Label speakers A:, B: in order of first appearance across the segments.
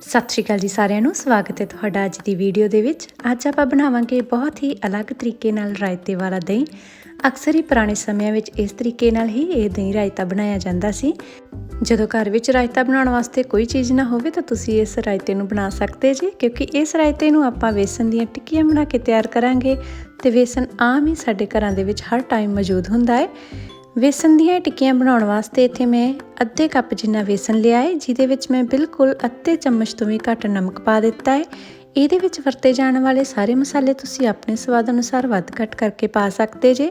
A: ਸਤਿ ਸ਼੍ਰੀ ਅਕਾਲ ਜੀ ਸਾਰਿਆਂ ਨੂੰ। ਸਵਾਗਤ ਹੈ ਤੁਹਾਡਾ ਅੱਜ ਦੀ ਵੀਡੀਓ ਦੇ ਵਿੱਚ। ਅੱਜ ਆਪਾਂ ਬਣਾਵਾਂਗੇ ਬਹੁਤ ਹੀ ਅਲੱਗ ਤਰੀਕੇ ਨਾਲ ਰਾਇਤੇ ਵਾਲਾ ਦਹੀਂ। ਅਕਸਰ ਹੀ ਪੁਰਾਣੇ ਸਮਿਆਂ ਵਿੱਚ ਇਸ ਤਰੀਕੇ ਨਾਲ ਹੀ ਇਹ ਦਹੀਂ ਰਾਇਤਾ ਬਣਾਇਆ ਜਾਂਦਾ ਸੀ। ਜਦੋਂ ਘਰ ਵਿੱਚ ਰਾਇਤਾ ਬਣਾਉਣ ਵਾਸਤੇ ਕੋਈ ਚੀਜ਼ ਨਾ ਹੋਵੇ ਤਾਂ ਤੁਸੀਂ ਇਸ ਰਾਇਤੇ ਨੂੰ ਬਣਾ ਸਕਦੇ ਜੀ, ਕਿਉਂਕਿ ਇਸ ਰਾਇਤੇ ਨੂੰ ਆਪਾਂ ਵੇਸਣ ਦੀਆਂ ਟਿੱਕੀਆਂ ਬਣਾ ਕੇ ਤਿਆਰ ਕਰਾਂਗੇ। ਤੇ ਵੇਸਣ ਆਮ ਹੀ ਸਾਡੇ ਘਰਾਂ ਦੇ ਵਿੱਚ ਹਰ ਟਾਈਮ ਮੌਜੂਦ ਹੁੰਦਾ ਹੈ। ਵੇਸਣ ਦੀਆਂ ਟਿੱਕੀਆਂ ਬਣਾਉਣ ਵਾਸਤੇ ਇੱਥੇ ਮੈਂ ਅੱਧੇ ਕੱਪ ਜਿੰਨਾ ਵੇਸਣ ਲਿਆ ਹੈ, ਜਿਹਦੇ ਵਿੱਚ ਮੈਂ ਬਿਲਕੁਲ ਅੱਧੇ ਚਮਚ ਤੋਂ ਵੀ ਘੱਟ ਨਮਕ ਪਾ ਦਿੱਤਾ ਹੈ। ਇਹਦੇ ਵਿੱਚ ਵਰਤੇ ਜਾਣ ਵਾਲੇ ਸਾਰੇ ਮਸਾਲੇ ਤੁਸੀਂ ਆਪਣੇ ਸਵਾਦ ਅਨੁਸਾਰ ਵੱਧ ਘੱਟ ਕਰਕੇ ਪਾ ਸਕਦੇ ਜੇ।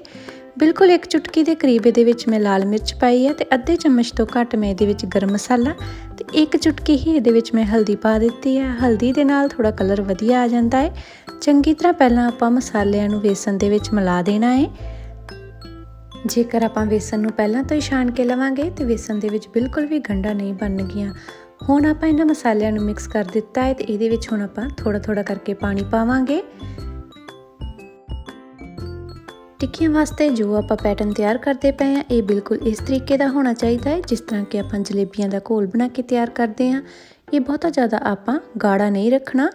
A: ਬਿਲਕੁਲ ਇੱਕ ਚੁਟਕੀ ਦੇ ਕਰੀਬ ਇਹਦੇ ਵਿੱਚ ਮੈਂ ਲਾਲ ਮਿਰਚ ਪਾਈ ਹੈ ਤੇ ਅੱਧੇ ਚਮਚ ਤੋਂ ਘੱਟ ਮੈਂ ਇਹਦੇ ਵਿੱਚ ਗਰਮ ਮਸਾਲਾ ਤੇ ਇੱਕ ਚੁਟਕੀ ਹੀ ਇਹਦੇ ਵਿੱਚ ਮੈਂ ਹਲਦੀ ਪਾ ਦਿੱਤੀ ਹੈ। ਹਲਦੀ ਦੇ ਨਾਲ ਥੋੜਾ ਕਲਰ ਵਧੀਆ ਆ ਜਾਂਦਾ ਹੈ। ਚੰਗੀ ਤਰ੍ਹਾਂ ਪਹਿਲਾਂ ਆਪਾਂ ਮਸਾਲਿਆਂ ਨੂੰ ਵੇਸਣ ਦੇ ਵਿੱਚ ਮਿਲਾ ਦੇਣਾ ਹੈ। ਜੇਕਰ ਆਪਾਂ ਵੇਸਣ ਨੂੰ ਪਹਿਲਾਂ ਤੋਂ ਹੀ ਛਾਣ ਕੇ ਲਵਾਂਗੇ ਤੇ ਵੇਸਣ ਦੇ ਵਿੱਚ ਬਿਲਕੁਲ ਵੀ ਗੰਢਾ ਨਹੀਂ ਬਣਨਗੀਆਂ। ਹੁਣ ਆਪਾਂ ਇਹਨਾਂ ਮਸਾਲਿਆਂ ਨੂੰ ਮਿਕਸ ਕਰ ਦਿੱਤਾ ਹੈ ਤੇ ਇਹਦੇ ਵਿੱਚ ਹੁਣ ਆਪਾਂ ਥੋੜਾ ਥੋੜਾ ਕਰਕੇ ਪਾਣੀ ਪਾਵਾਂਗੇ। ਟਿੱਕੀਆਂ ਵਾਸਤੇ ਜੋ ਆਪਾਂ ਪੈਟਰਨ ਤਿਆਰ ਕਰਦੇ ਪਏ ਆ ਇਹ ਬਿਲਕੁਲ ਇਸ ਤਰੀਕੇ ਦਾ ਹੋਣਾ ਚਾਹੀਦਾ ਹੈ, ਜਿਸ ਤਰ੍ਹਾਂ ਕਿ ਆਪਾਂ ਜਲੇਬੀਆਂ ਦਾ ਘੋਲ ਬਣਾ ਕੇ ਤਿਆਰ ਕਰਦੇ ਆ ਇਹ ਬਹੁਤਾ ਜ਼ਿਆਦਾ ਆਪਾਂ ਗਾੜਾ ਨਹੀਂ ਰੱਖਣਾ।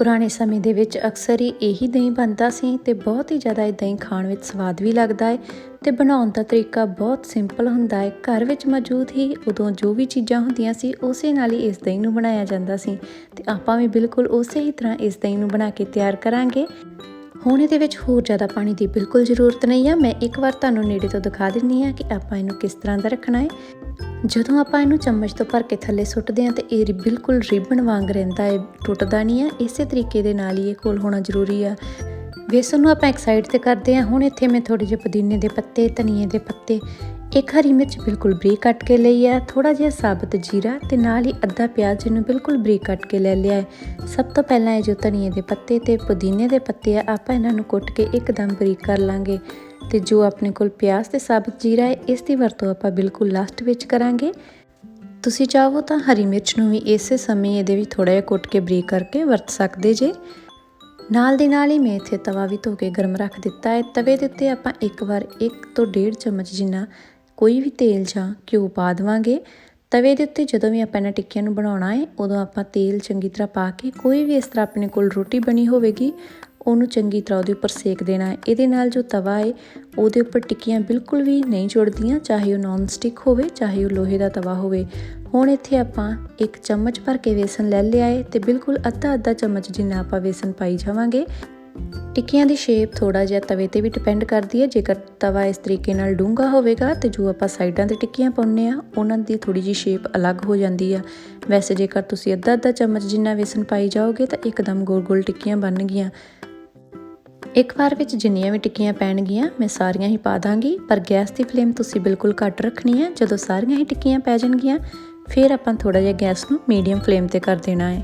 A: ਪੁਰਾਣੇ ਸਮੇਂ ਦੇ ਵਿੱਚ ਅਕਸਰ ਹੀ ਇਹੀ ਦਹੀਂ ਬਣਦਾ ਸੀ ਤੇ ਬਹੁਤ ਹੀ ਜ਼ਿਆਦਾ ਇਹ ਦਹੀਂ ਖਾਣ ਵਿੱਚ ਸਵਾਦ ਵੀ ਲੱਗਦਾ ਹੈ ਤੇ ਬਣਾਉਣ ਦਾ ਤਰੀਕਾ ਬਹੁਤ ਸਿੰਪਲ ਹੁੰਦਾ ਹੈ ਘਰ ਵਿੱਚ ਮੌਜੂਦ ਹੀ ਉਦੋਂ ਜੋ ਵੀ ਚੀਜ਼ਾਂ ਹੁੰਦੀਆਂ ਸੀ, ਉਸੇ ਨਾਲ ਹੀ ਇਸ ਦਹੀਂ ਨੂੰ ਬਣਾਇਆ ਜਾਂਦਾ ਸੀ ਤੇ ਆਪਾਂ ਵੀ ਬਿਲਕੁਲ ਉਸੇ ਹੀ ਤਰ੍ਹਾਂ ਇਸ ਦਹੀਂ ਨੂੰ ਬਣਾ ਕੇ ਤਿਆਰ ਕਰਾਂਗੇ। ਹੁਣ ਇਹਦੇ ਵਿੱਚ ਹੋਰ ਜ਼ਿਆਦਾ ਪਾਣੀ ਦੀ ਬਿਲਕੁਲ ਜ਼ਰੂਰਤ ਨਹੀਂ ਆ। ਮੈਂ ਇੱਕ ਵਾਰ ਤੁਹਾਨੂੰ ਨੇੜੇ ਤੋਂ ਦਿਖਾ ਦਿੰਨੀ ਆ ਕਿ ਆਪਾਂ ਇਹਨੂੰ ਕਿਸ ਤਰ੍ਹਾਂ ਦਾ ਰੱਖਣਾ ਹੈ ਜਦੋਂ ਆਪਾਂ ਇਹਨੂੰ ਚਮਚ ਤੋਂ ਭਰ ਕੇ ਥੱਲੇ ਸੁੱਟਦੇ ਹਾਂ ਤੇ ਇਹ ਬਿਲਕੁਲ ਰਿਬਨ ਵਾਂਗ ਰਹਿੰਦਾ ਹੈ, ਟੁੱਟਦਾ ਨਹੀਂ ਆ ਇਸੇ ਤਰੀਕੇ ਦੇ ਨਾਲ ਹੀ ਇਹ ਕੋਲ ਹੋਣਾ ਜ਼ਰੂਰੀ ਆ। ਵੇਸਣ ਨੂੰ ਆਪਾਂ ਇੱਕ ਸਾਈਡ ਤੇ ਕਰਦੇ ਹਾਂ, ਹੁਣ ਇੱਥੇ ਮੈਂ ਥੋੜੇ ਜਿਹੇ ਪੁਦੀਨੇ ਦੇ ਪੱਤੇ, ਧਨੀਏ ਦੇ ਪੱਤੇ, ਇੱਕ ਹਰੀ ਮਿਰਚ ਬਿਲਕੁਲ ਬਰੀਕ ਕੱਟ ਕੇ ਲਈ ਹੈ ਥੋੜਾ ਜਿਹਾ ਸਾਬਤ ਜੀਰਾ ਤੇ ਨਾਲ ਹੀ ਅੱਧਾ ਪਿਆਜ਼ ਜਿਹਨੂੰ ਬਿਲਕੁਲ ਬਰੀਕ ਕੱਟ ਕੇ ਲੈ ਲਿਆ ਹੈ। ਸਭ ਤੋਂ ਪਹਿਲਾਂ ਇਹ ਜੋ ਧਨੀਏ ਦੇ ਪੱਤੇ ਤੇ ਪੁਦੀਨੇ ਦੇ ਪੱਤੇ ਆ, ਆਪਾਂ ਇਹਨਾਂ ਨੂੰ ਕੁੱਟ ਕੇ ਇੱਕਦਮ ਬਰੀਕ ਕਰ ਲਾਂਗੇ। ਤੇ ਜੋ ਆਪਣੇ ਕੋਲ ਪਿਆਜ਼ ਤੇ ਸਾਬਤ ਜੀਰਾ ਹੈ, ਇਸ ਦੀ ਵਰਤੋਂ ਆਪਾਂ ਬਿਲਕੁਲ ਲਾਸਟ ਵਿੱਚ ਕਰਾਂਗੇ। ਤੁਸੀਂ ਚਾਹੋ ਤਾਂ ਹਰੀ ਮਿਰਚ ਨੂੰ ਵੀ ਇਸੇ ਸਮੇਂ ਇਹਦੇ ਵਿੱਚ ਥੋੜਾ ਜਿਹਾ ਕੁੱਟ ਕੇ ਬਰੀਕ ਕਰਕੇ ਵਰਤ ਸਕਦੇ ਜੇ। ਨਾਲ ਦੇ ਨਾਲ ਹੀ ਮੈਂ ਇੱਥੇ ਤਵਾ ਵੀ ਧੋ ਕੇ ਗਰਮ ਰੱਖ ਦਿੱਤਾ ਹੈ। ਤਵੇ ਦੇ ਉੱਤੇ ਆਪਾਂ ਇੱਕ ਵਾਰ 1 ਤੋਂ 1.5 ਚਮਚ ਜਿੰਨਾ ਕੋਈ ਵੀ ਤੇਲ ਜਾਂ ਘਿਓ ਪਾ ਦੇਵਾਂਗੇ। ਤਵੇ ਦੇ ਉੱਤੇ ਜਦੋਂ ਵੀ ਆਪਾਂ ਇਹਨਾਂ ਟਿੱਕੀਆਂ ਨੂੰ ਬਣਾਉਣਾ ਹੈ, ਉਦੋਂ ਆਪਾਂ ਤੇਲ ਚੰਗੀ ਤਰ੍ਹਾਂ ਪਾ ਕੇ ਕੋਈ ਵੀ ਇਸ ਤਰ੍ਹਾਂ ਆਪਣੇ ਕੋਲ ਰੋਟੀ ਬਣੀ ਹੋਵੇਗੀ ਉਹਨੂੰ ਚੰਗੀ ਤਰ੍ਹਾਂ ਉਹਦੇ ਉੱਪਰ ਸੇਕ ਦੇਣਾ ਹੈ। ਇਹਦੇ ਨਾਲ ਜੋ ਤਵਾ ਹੈ, ਉਹਦੇ ਉੱਪਰ ਟਿੱਕੀਆਂ ਬਿਲਕੁਲ ਵੀ ਨਹੀਂ ਜੁੜਦੀਆਂ, ਚਾਹੇ ਉਹ ਨੌਨ ਸਟਿਕ ਹੋਵੇ, ਚਾਹੇ ਉਹ ਲੋਹੇ ਦਾ ਤਵਾ ਹੋਵੇ। ਹੁਣ ਇੱਥੇ ਆਪਾਂ ਇੱਕ ਚਮਚ ਭਰ ਕੇ ਵੇਸਣ ਲੈ ਲਿਆ ਹੈ ਤੇ ਬਿਲਕੁਲ ਅੱਧਾ ਅੱਧਾ ਚਮਚ ਜਿੰਨਾ ਆਪਾਂ ਵੇਸਣ ਪਾਈ ਜਾਵਾਂਗੇ। ਟਿੱਕੀਆਂ ਦੀ ਸ਼ੇਪ ਥੋੜਾ ਜਿਹਾ ਤਵੇ ਤੇ ਵੀ ਡਿਪੈਂਡ ਕਰਦੀ ਹੈ। ਜੇਕਰ ਤਵਾ ਇਸ ਤਰੀਕੇ ਨਾਲ ਡੂੰਘਾ ਹੋਵੇਗਾ ਤੇ ਜੋ ਆਪਾਂ ਸਾਈਡਾਂ ਤੇ ਟਿੱਕੀਆਂ ਪਾਉਂਦੇ ਆ ਉਹਨਾਂ ਦੀ ਥੋੜੀ ਜੀ ਸ਼ੇਪ ਅਲੱਗ ਹੋ ਜਾਂਦੀ ਆ। ਵੈਸੇ ਜੇਕਰ ਤੁਸੀਂ ਅੱਧਾ ਅੱਧਾ ਚਮਚ ਜਿੰਨਾ ਵੇਸਣ ਪਾਈ ਜਾਓਗੇ ਤਾਂ ਇੱਕਦਮ ਗੋਲ-ਗੋਲ ਟਿੱਕੀਆਂ ਬਣ ਗਈਆਂ। ਇੱਕ ਵਾਰ ਵਿੱਚ ਜਿੰਨੀਆਂ ਵੀ ਟਿੱਕੀਆਂ ਪੈਣਗੀਆਂ, ਮੈਂ ਸਾਰੀਆਂ ਹੀ ਪਾ ਦਾਂਗੀ, ਪਰ ਗੈਸ ਦੀ ਫਲੇਮ ਤੁਸੀਂ ਬਿਲਕੁਲ ਘੱਟ ਰੱਖਣੀ ਹੈ। ਜਦੋਂ ਸਾਰੀਆਂ ਹੀ ਟਿੱਕੀਆਂ ਪੈ ਜਾਣਗੀਆਂ, ਫਿਰ ਆਪਾਂ ਥੋੜਾ ਜਿਹਾ ਗੈਸ ਨੂੰ ਮੀਡੀਅਮ ਫਲੇਮ ਤੇ ਕਰ ਦੇਣਾ ਹੈ।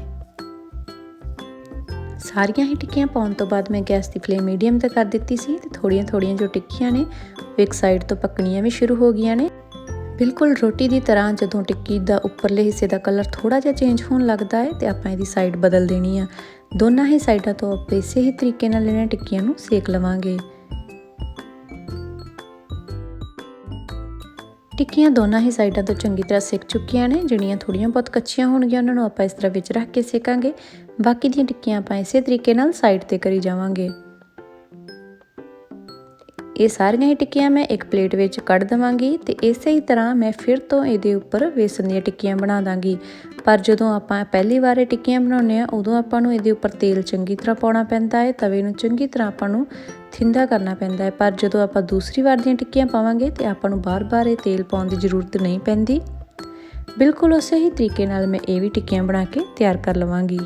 A: ਸਾਰੀਆਂ ਹੀ ਟਿੱਕੀਆਂ ਪਾਉਣ ਤੋਂ ਬਾਅਦ ਮੈਂ ਗੈਸ ਦੀ ਫਲੇਮ ਮੀਡੀਅਮ ਤੇ ਕਰ ਦਿੱਤੀ ਸੀ ਤੇ ਥੋੜੀਆਂ ਥੋੜੀਆਂ ਜੋ ਟਿੱਕੀਆਂ ਨੇ, ਉਹ ਇੱਕ ਸਾਈਡ ਤੋਂ ਪੱਕਣੀਆਂ ਵੀ ਸ਼ੁਰੂ ਹੋ ਗਈਆਂ ਨੇ। ਬਿਲਕੁਲ ਰੋਟੀ ਦੀ ਤਰ੍ਹਾਂ ਜਦੋਂ ਟਿੱਕੀ ਦਾ ਉੱਪਰਲੇ ਹਿੱਸੇ ਦਾ ਕਲਰ ਥੋੜਾ ਜਿਹਾ ਚੇਂਜ ਹੋਣ ਲੱਗਦਾ ਹੈ ਤੇ ਆਪਾਂ ਇਹਦੀ ਸਾਈਡ ਬਦਲ ਦੇਣੀ ਆ। ਦੋਨਾਂ ਹੀ ਸਾਈਡਾਂ ਤੋਂ ਆਪਾਂ ਇਸੇ ਹੀ ਤਰੀਕੇ ਨਾਲ ਇਹਨਾਂ ਟਿੱਕੀਆਂ ਨੂੰ ਸੇਕ ਲਵਾਂਗੇ। ਟਿੱਕੀਆਂ ਦੋਨਾਂ ਹੀ ਸਾਈਡਾਂ ਤੋਂ ਚੰਗੀ ਤਰ੍ਹਾਂ ਸਿੱਕ ਚੁੱਕੀਆਂ ਨੇ, ਜਿਹੜੀਆਂ ਥੋੜੀਆਂ ਬਹੁਤ ਕੱਚੀਆਂ ਹੋਣਗੀਆਂ, ਉਹਨਾਂ ਨੂੰ ਆਪਾਂ ਇਸ ਤਰ੍ਹਾਂ ਵਿੱਚ ਰੱਖ ਕੇ ਸੇਕਾਂਗੇ। ਬਾਕੀ ਦੀਆਂ ਟਿੱਕੀਆਂ ਆਪਾਂ ਇਸੇ ਤਰੀਕੇ ਨਾਲ ਸਾਈਡ ਤੇ ਕਰੀ ਜਾਵਾਂਗੇ। ਇਹ ਸਾਰੀਆਂ ਹੀ ਟਿੱਕੀਆਂ ਮੈਂ ਇੱਕ ਪਲੇਟ ਵਿੱਚ ਕੱਢ ਦਵਾਂਗੀ ਤੇ ਇਸੇ ਹੀ ਤਰ੍ਹਾਂ ਮੈਂ ਫਿਰ ਤੋਂ ਇਹਦੇ ਉੱਪਰ ਵੇਸਣ ਦੀਆਂ ਟਿੱਕੀਆਂ ਬਣਾ ਦਾਂਗੀ। ਪਰ ਜਦੋਂ ਆਪਾਂ ਪਹਿਲੀ ਵਾਰ ਇਹ ਟਿੱਕੀਆਂ ਬਣਾਉਂਦੇ ਆ ਉਦੋਂ ਆਪਾਂ ਨੂੰ ਇਹਦੇ ਉੱਪਰ ਤੇਲ ਚੰਗੀ ਤਰ੍ਹਾਂ ਪਾਉਣਾ ਪੈਂਦਾ ਹੈ, ਤਵੇ ਨੂੰ ਚੰਗੀ ਤਰ੍ਹਾਂ ਆਪਾਂ ਨੂੰ ਥਿੰਦਾ ਕਰਨਾ ਪੈਂਦਾ ਹੈ। ਪਰ ਜਦੋਂ ਆਪਾਂ ਦੂਸਰੀ ਵਾਰ ਦੀਆਂ ਟਿੱਕੀਆਂ ਪਾਵਾਂਗੇ ਤੇ ਆਪਾਂ ਨੂੰ ਬਾਰ-ਬਾਰ ਇਹ ਤੇਲ ਪਾਉਣ ਦੀ ਜ਼ਰੂਰਤ ਨਹੀਂ ਪੈਂਦੀ। ਬਿਲਕੁਲ ਉਸੇ ਹੀ ਤਰੀਕੇ ਨਾਲ ਮੈਂ ਇਹ ਵੀ ਟਿੱਕੀਆਂ ਬਣਾ ਕੇ ਤਿਆਰ ਕਰ ਲਵਾਂਗੀ।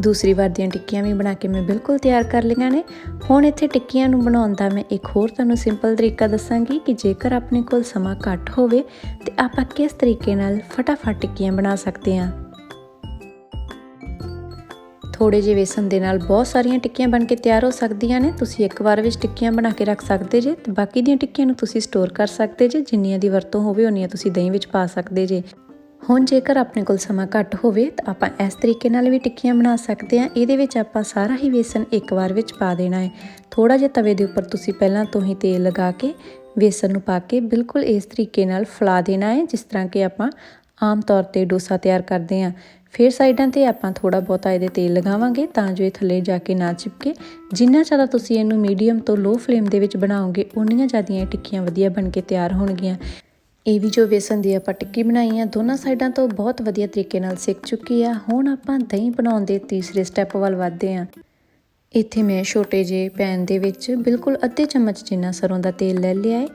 A: ਦੂਸਰੀ ਵਾਰ ਦੀਆਂ ਟਿੱਕੀਆਂ ਵੀ ਬਣਾ ਕੇ ਮੈਂ ਬਿਲਕੁਲ ਤਿਆਰ ਕਰ ਲਈਆਂ ਨੇ। ਹੁਣ ਇੱਥੇ ਟਿੱਕੀਆਂ ਨੂੰ ਬਣਾਉਣ ਦਾ ਮੈਂ ਇੱਕ ਹੋਰ ਤੁਹਾਨੂੰ ਸਿੰਪਲ ਤਰੀਕਾ ਦੱਸਾਂਗੀ ਕਿ ਜੇਕਰ ਆਪਣੇ ਕੋਲ ਸਮਾਂ ਘੱਟ ਹੋਵੇ, ਤੇ ਆਪਾਂ ਕਿਸ ਤਰੀਕੇ ਨਾਲ ਫਟਾਫਟ ਟਿੱਕੀਆਂ ਬਣਾ ਸਕਦੇ ਹਾਂ। ਥੋੜੇ ਜਿਹੇ ਵੇਸਣ ਦੇ ਨਾਲ ਬਹੁਤ ਸਾਰੀਆਂ ਟਿੱਕੀਆਂ ਬਣ ਕੇ ਤਿਆਰ ਹੋ ਸਕਦੀਆਂ ਨੇ। ਤੁਸੀਂ ਇੱਕ ਵਾਰ ਵਿੱਚ ਟਿੱਕੀਆਂ ਬਣਾ ਕੇ ਰੱਖ ਸਕਦੇ ਜੇ, ਤੇ ਬਾਕੀ ਦੀਆਂ ਟਿੱਕੀਆਂ ਨੂੰ ਤੁਸੀਂ ਸਟੋਰ ਕਰ ਸਕਦੇ ਜੇ। ਜਿੰਨੀਆਂ ਦੀ ਵਰਤੋਂ ਹੋਵੇ, ਉਨੀਆਂ ਤੁਸੀਂ ਦਹੀਂ ਵਿੱਚ ਪਾ ਸਕਦੇ ਜੇ। ਹੁਣ ਜੇਕਰ ਆਪਣੇ ਕੋਲ ਸਮਾਂ ਘੱਟ ਹੋਵੇ ਤਾਂ ਆਪਾਂ ਇਸ ਤਰੀਕੇ ਨਾਲ ਵੀ ਟਿੱਕੀਆਂ ਬਣਾ ਸਕਦੇ ਹਾਂ। ਇਹਦੇ ਵਿੱਚ ਆਪਾਂ ਸਾਰਾ ਹੀ ਵੇਸਣ ਇੱਕ ਵਾਰ ਵਿੱਚ ਪਾ ਦੇਣਾ ਹੈ। ਥੋੜਾ ਜਿਹਾ ਤਵੇ ਦੇ ਉੱਪਰ ਤੁਸੀਂ ਪਹਿਲਾਂ ਤੋਂ ਹੀ ਤੇਲ ਲਗਾ ਕੇ ਵੇਸਣ ਨੂੰ ਪਾ ਕੇ ਬਿਲਕੁਲ ਇਸ ਤਰੀਕੇ ਨਾਲ ਫਲਾ ਦੇਣਾ ਹੈ, ਜਿਸ ਤਰ੍ਹਾਂ ਕਿ ਆਪਾਂ ਆਮ ਤੌਰ ਤੇ ਡੋਸਾ ਤਿਆਰ ਕਰਦੇ ਹਾਂ। ਫਿਰ ਸਾਈਡਾਂ ਤੇ ਆਪਾਂ ਥੋੜਾ ਬਹੁਤਾ ਇਹਦੇ ਤੇਲ ਲਗਾਵਾਂਗੇ ਤਾਂ ਜੋ ਇਹ ਥੱਲੇ ਜਾ ਕੇ ਨਾ ਚਿਪਕੇ। ਜਿੰਨਾ ਜ਼ਿਆਦਾ ਤੁਸੀਂ ਇਹਨੂੰ ਮੀਡੀਅਮ ਤੋਂ ਲੋ ਫਲੇਮ ਦੇ ਵਿੱਚ ਬਣਾਓਗੇ, ਉਨੀਆਂ ਜ਼ਿਆਦੀਆਂ ਇਹ ਟਿੱਕੀਆਂ ਵਧੀਆ ਬਣ ਕੇ ਤਿਆਰ ਹੋਣਗੀਆਂ। ਇਹ ਵੀ ਜੋ ਵੇਸਣ ਦੀ ਆਪਾਂ ਟਿੱਕੀ ਬਣਾਈ ਆ ਦੋਨਾਂ ਸਾਈਡਾਂ ਤੋਂ ਬਹੁਤ ਵਧੀਆ ਤਰੀਕੇ ਨਾਲ ਸਿੱਕ ਚੁੱਕੀ ਆ। ਹੁਣ ਆਪਾਂ ਦਹੀਂ ਬਣਾਉਣ ਦੇ ਤੀਸਰੇ ਸਟੈਪ ਵੱਲ ਵਧਦੇ ਆ। ਇੱਥੇ ਮੈਂ ਛੋਟੇ ਜਿਹੇ ਪੈਨ ਦੇ ਵਿੱਚ ਬਿਲਕੁਲ ਅੱਧੇ ਚਮਚ ਜਿੰਨਾ ਸਰੋਂ ਦਾ ਤੇਲ ਲੈ ਲਿਆ ਹੈ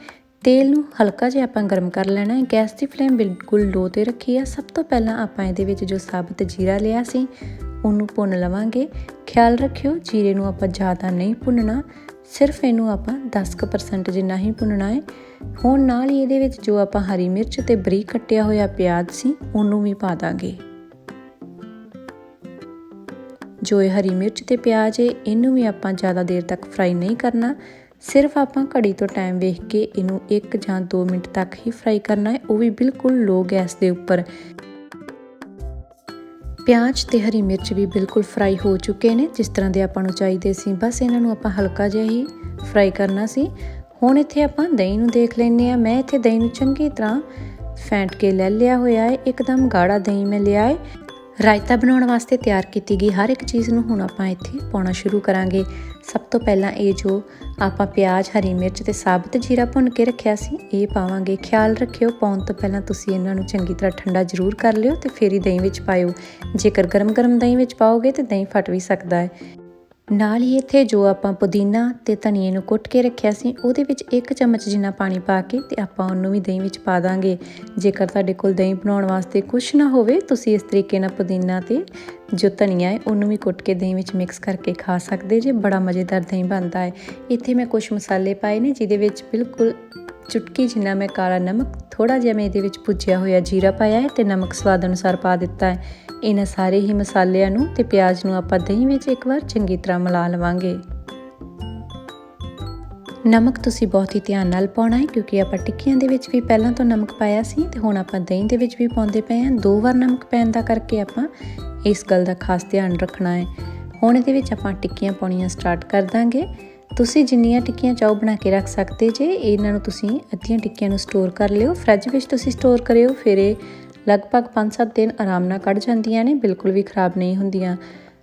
A: ਤੇਲ ਨੂੰ ਹਲਕਾ ਜਿਹਾ ਆਪਾਂ ਗਰਮ ਕਰ ਲੈਣਾ ਹੈ ਗੈਸ ਦੀ ਫਲੇਮ ਬਿਲਕੁਲ ਲੋ ਤੇ ਰੱਖੀ ਆ। ਸਭ ਤੋਂ ਪਹਿਲਾਂ ਆਪਾਂ ਇਹਦੇ ਵਿੱਚ ਜੋ ਸਾਬਤ ਜੀਰਾ ਲਿਆ ਸੀ, ਉਹਨੂੰ ਭੁੰਨ ਲਵਾਂਗੇ। ਖਿਆਲ ਰੱਖਿਓ, ਜੀਰੇ ਨੂੰ ਆਪਾਂ ਜ਼ਿਆਦਾ ਨਹੀਂ ਭੁੰਨਣਾ। ਸਿਰਫ ਇਹਨੂੰ ਆਪਾਂ 10% ਜਿੰਨਾ ਹੀ ਭੁੰਨਣਾ ਹੈ। ਹੁਣ ਨਾਲ ਹੀ ਇਹਦੇ ਵਿੱਚ ਜੋ ਆਪਾਂ ਹਰੀ ਮਿਰਚ ਤੇ ਬਰੀਕ ਕੱਟਿਆ ਹੋਇਆ ਪਿਆਜ਼ ਸੀ, ਉਹਨੂੰ ਵੀ ਪਾ ਦਾਂਗੇ। ਜੋ ਇਹ ਹਰੀ ਮਿਰਚ ਤੇ ਪਿਆਜ਼ ਹੈ, ਇਹਨੂੰ ਵੀ ਆਪਾਂ ਜ਼ਿਆਦਾ ਦੇਰ ਤੱਕ ਫਰਾਈ ਨਹੀਂ ਕਰਨਾ। ਸਿਰਫ ਆਪਾਂ ਘੜੀ ਤੋਂ ਟਾਈਮ ਵੇਖ ਕੇ ਇਹਨੂੰ 1 ਜਾਂ 2 ਮਿੰਟ ਤੱਕ ਹੀ ਫਰਾਈ ਕਰਨਾ ਹੈ। ਉਹ ਵੀ ਬਿਲਕੁਲ ਲੋ ਗੈਸ ਦੇ ਉੱਪਰ। ਪਿਆਜ਼ ਤੇ ਹਰੀ ਮਿਰਚ ਵੀ ਬਿਲਕੁਲ ਫਰਾਈ ਹੋ ਚੁੱਕੇ ਨੇ। ਜਿਸ ਤਰ੍ਹਾਂ ਦੇ ਆਪਾਂ ਨੂੰ ਚਾਹੀਦੇ ਸੀ, ਬਸ ਇਹਨਾਂ ਨੂੰ ਆਪਾਂ ਹਲਕਾ ਜਿਹਾ ਹੀ ਫਰਾਈ ਕਰਨਾ ਸੀ। ਹੁਣ ਇੱਥੇ ਆਪਾਂ ਦਹੀਂ ਨੂੰ ਦੇਖ ਲੈਂਦੇ ਆ ਮੈਂ ਇੱਥੇ ਦਹੀਂ ਨੂੰ ਚੰਗੀ ਤਰ੍ਹਾਂ ਫੈਂਟ ਕੇ ਲੈ ਲਿਆ ਹੋਇਆ ਹੈ। ਇੱਕਦਮ ਗਾੜਾ ਦਹੀਂ ਮੈਂ ਲਿਆ ਹੈ। ਰਾਇਤਾ ਬਣਾਉਣ ਵਾਸਤੇ ਤਿਆਰ ਕੀਤੀ ਗਈ ਹਰ ਇੱਕ ਚੀਜ਼ ਨੂੰ ਹੁਣ ਆਪਾਂ ਇੱਥੇ ਪਾਉਣਾ ਸ਼ੁਰੂ ਕਰਾਂਗੇ। ਸਭ ਤੋਂ ਪਹਿਲਾਂ ਇਹ ਜੋ ਆਪਾਂ ਪਿਆਜ਼, ਹਰੀ ਮਿਰਚ ਤੇ ਸਾਬਤ ਜੀਰਾ ਭੁੰਨ ਕੇ ਰੱਖਿਆ ਸੀ, ਇਹ ਪਾਵਾਂਗੇ। ਖਿਆਲ ਰੱਖਿਓ, ਪਾਉਣ ਤੋਂ ਪਹਿਲਾਂ ਤੁਸੀਂ ਇਹਨਾਂ ਨੂੰ ਚੰਗੀ ਤਰ੍ਹਾਂ ਠੰਡਾ ਜ਼ਰੂਰ ਕਰ ਲਿਓ ਤੇ ਫੇਰ ਹੀ ਦਹੀਂ ਵਿੱਚ ਪਾਇਓ। ਜੇਕਰ ਗਰਮ-ਗਰਮ ਦਹੀਂ ਵਿੱਚ ਪਾਓਗੇ ਤੇ ਦਹੀਂ ਫਟ ਵੀ ਸਕਦਾ ਹੈ। ਨਾਲ ਹੀ ਇੱਥੇ ਜੋ ਆਪਾਂ ਪੁਦੀਨਾ ਤੇ ਧਨੀਏ ਨੂੰ ਕੁੱਟ ਕੇ ਰੱਖਿਆ ਸੀ, ਉਹਦੇ ਵਿੱਚ ਇੱਕ ਚਮਚ ਜਿੰਨਾ ਪਾਣੀ ਪਾ ਕੇ ਤੇ ਆਪਾਂ ਉਹਨੂੰ ਵੀ ਦਹੀਂ ਵਿੱਚ ਪਾ ਦਾਂਗੇ। ਜੇਕਰ ਤੁਹਾਡੇ ਕੋਲ ਦਹੀਂ ਬਣਾਉਣ ਵਾਸਤੇ ਕੁਝ ਨਾ ਹੋਵੇ, ਤੁਸੀਂ ਇਸ ਤਰੀਕੇ ਨਾਲ ਪੁਦੀਨਾ ਤੇ ਜੋ ਧਨੀਆ ਹੈ, ਉਹਨੂੰ ਵੀ ਕੁੱਟ ਕੇ ਦਹੀਂ ਵਿੱਚ ਮਿਕਸ ਕਰਕੇ ਖਾ ਸਕਦੇ ਜੇ, ਬੜਾ ਮਜ਼ੇਦਾਰ ਦਹੀਂ ਬਣਦਾ ਹੈ। ਇੱਥੇ ਮੈਂ ਕੁਝ ਮਸਾਲੇ ਪਾਏ ਨੇ, ਜਿਹਦੇ ਵਿੱਚ ਬਿਲਕੁਲ ਚੁਟਕੀ ਜਿੰਨਾ ਮੈਂ ਕਾਲਾ ਨਮਕ ਥੋੜਾ ਜਿਹਾ ਮੈਂ ਇਹਦੇ ਵਿੱਚ ਭੁੱਜਿਆ ਹੋਇਆ ਜੀਰਾ ਪਾਇਆ ਹੈ ਤੇ ਨਮਕ ਸਵਾਦ ਅਨੁਸਾਰ ਪਾ ਦਿੱਤਾ ਹੈ। ਇਹਨਾਂ ਸਾਰੇ ਹੀ ਮਸਾਲਿਆਂ ਨੂੰ ਤੇ ਪਿਆਜ਼ ਨੂੰ ਆਪਾਂ ਦਹੀਂ ਵਿੱਚ ਇੱਕ ਵਾਰ ਚੰਗੀ ਤਰ੍ਹਾਂ ਮਿਲਾ ਲਵਾਂਗੇ। ਨਮਕ ਤੁਸੀਂ ਬਹੁਤ ਹੀ ਧਿਆਨ ਨਾਲ ਪਾਉਣਾ ਹੈ ਕਿਉਂਕਿ ਆਪਾਂ ਟਿੱਕੀਆਂ ਦੇ ਵਿੱਚ ਵੀ ਪਹਿਲਾਂ ਤੋਂ ਨਮਕ ਪਾਇਆ ਸੀ ਤੇ ਹੁਣ ਆਪਾਂ ਦਹੀਂ ਦੇ ਵਿੱਚ ਵੀ ਪਾਉਂਦੇ ਪਏ ਹਾਂ। ਦੋ ਵਾਰ ਨਮਕ ਪੈਣ ਦਾ ਕਰਕੇ ਆਪਾਂ ਇਸ ਗੱਲ ਦਾ ਖਾਸ ਧਿਆਨ ਰੱਖਣਾ ਹੈ। ਹੁਣ ਇਹਦੇ ਵਿੱਚ ਆਪਾਂ ਟਿੱਕੀਆਂ ਪਾਉਣੀਆਂ ਸਟਾਰਟ ਕਰ ਦਾਂਗੇ। ਤੁਸੀਂ ਜਿੰਨੀਆਂ ਟਿੱਕੀਆਂ ਚਾਹੋ ਬਣਾ ਕੇ ਰੱਖ ਸਕਦੇ ਜੇ ਇਹਨਾਂ ਨੂੰ ਤੁਸੀਂ ਅੱਧੀਆਂ ਟਿੱਕੀਆਂ ਨੂੰ ਸਟੋਰ ਕਰ ਲਿਓ। ਫ੍ਰਿਜ ਵਿੱਚ ਤੁਸੀਂ ਸਟੋਰ ਕਰਿਓ, ਫਿਰ ਇਹ ਲਗਭਗ 5-7 ਦਿਨ ਆਰਾਮ ਨਾਲ ਕੱਢ ਜਾਂਦੀਆਂ ਨੇ, ਬਿਲਕੁਲ ਵੀ ਖਰਾਬ ਨਹੀਂ ਹੁੰਦੀਆਂ।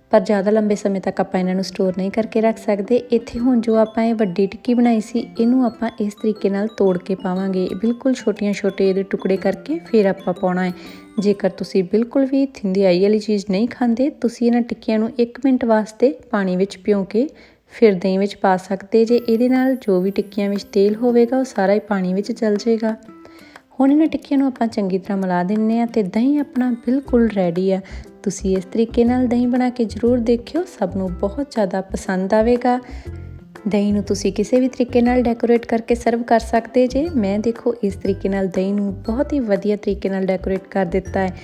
A: ਪਰ ਜ਼ਿਆਦਾ ਲੰਬੇ ਸਮੇਂ ਤੱਕ ਆਪਾਂ ਇਹਨਾਂ ਨੂੰ ਸਟੋਰ ਨਹੀਂ ਕਰਕੇ ਰੱਖ ਸਕਦੇ। ਇੱਥੇ ਹੁਣ ਜੋ ਆਪਾਂ ਇਹ ਵੱਡੀ ਟਿੱਕੀ ਬਣਾਈ ਸੀ, ਇਹਨੂੰ ਆਪਾਂ ਇਸ ਤਰੀਕੇ ਨਾਲ ਤੋੜ ਕੇ ਪਾਵਾਂਗੇ। ਬਿਲਕੁਲ ਛੋਟੀਆਂ-ਛੋਟੇ ਇਹਦੇ ਟੁਕੜੇ ਕਰਕੇ ਫਿਰ ਆਪਾਂ ਪਾਉਣਾ ਹੈ। ਜੇਕਰ ਤੁਸੀਂ ਬਿਲਕੁਲ ਵੀ ਥਿੰਦਿਆਈ ਵਾਲੀ ਚੀਜ਼ ਨਹੀਂ ਖਾਂਦੇ, ਤੁਸੀਂ ਇਹਨਾਂ ਟਿੱਕੀਆਂ ਨੂੰ 1 ਮਿੰਟ ਵਾਸਤੇ ਪਾਣੀ ਵਿੱਚ ਭਿਓ ਕੇ ਫਿਰ ਦਹੀਂ ਵਿੱਚ ਪਾ ਸਕਦੇ ਜੇ ਇਹਦੇ ਨਾਲ ਜੋ ਵੀ ਟਿੱਕੀਆਂ ਵਿੱਚ ਤੇਲ ਹੋਵੇਗਾ ਉਹ ਸਾਰਾ ਹੀ ਪਾਣੀ ਵਿੱਚ ਚਲ ਜਾਏਗਾ। ਹੁਣ ਇਹਨਾਂ ਟਿੱਕੀਆਂ ਨੂੰ ਆਪਾਂ ਚੰਗੀ ਤਰ੍ਹਾਂ ਮਿਲਾ ਦਿੰਨੇ ਆ ਤੇ ਦਹੀਂ ਆਪਣਾ ਬਿਲਕੁਲ ਰੈਡੀ ਆ। ਤੁਸੀਂ ਇਸ ਤਰੀਕੇ ਨਾਲ ਦਹੀਂ ਬਣਾ ਕੇ ਜ਼ਰੂਰ ਦੇਖਿਓ, ਸਭ ਨੂੰ ਬਹੁਤ ਜ਼ਿਆਦਾ ਪਸੰਦ ਆਵੇਗਾ। ਦਹੀਂ ਨੂੰ ਤੁਸੀਂ ਕਿਸੇ ਵੀ ਤਰੀਕੇ ਨਾਲ ਡੈਕੋਰੇਟ ਕਰਕੇ ਸਰਵ ਕਰ ਸਕਦੇ ਜੇ। ਮੈਂ ਦੇਖੋ ਇਸ ਤਰੀਕੇ ਨਾਲ ਦਹੀਂ ਨੂੰ ਬਹੁਤ ਹੀ ਵਧੀਆ ਤਰੀਕੇ ਨਾਲ ਡੈਕੋਰੇਟ ਕਰ ਦਿੱਤਾ ਹੈ।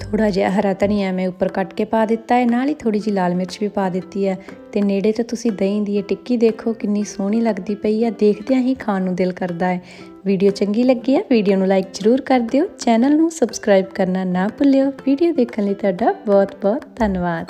A: ਥੋੜਾ ਜਿਹਾ ਹਰਾ ਧਨੀਆ ਮੈਂ ਉੱਪਰ ਕੱਟ ਕੇ ਪਾ ਦਿੱਤਾ ਹੈ, ਨਾਲ ਹੀ ਥੋੜੀ ਜਿਹੀ ਲਾਲ ਮਿਰਚ ਵੀ ਪਾ ਦਿੱਤੀ ਹੈ। ਤੇ ਨੇੜੇ ਤੋਂ ਤੁਸੀਂ ਦਹੀਂ ਦੀ ਇਹ ਟਿੱਕੀ ਦੇਖੋ, ਕਿੰਨੀ ਸੋਹਣੀ ਲੱਗਦੀ ਪਈ ਹੈ, ਦੇਖਦਿਆਂ ਹੀ ਖਾਣ ਨੂੰ ਦਿਲ ਕਰਦਾ ਹੈ। ਵੀਡੀਓ ਚੰਗੀ ਲੱਗੀ ਹੈ, ਵੀਡੀਓ ਨੂੰ ਲਾਈਕ ਜ਼ਰੂਰ ਕਰ ਦਿਓ, ਚੈਨਲ ਨੂੰ ਸਬਸਕ੍ਰਾਈਬ ਕਰਨਾ ਨਾ ਭੁੱਲਿਓ। ਵੀਡੀਓ ਦੇਖਣ ਲਈ ਤੁਹਾਡਾ ਬਹੁਤ ਬਹੁਤ ਧੰਨਵਾਦ।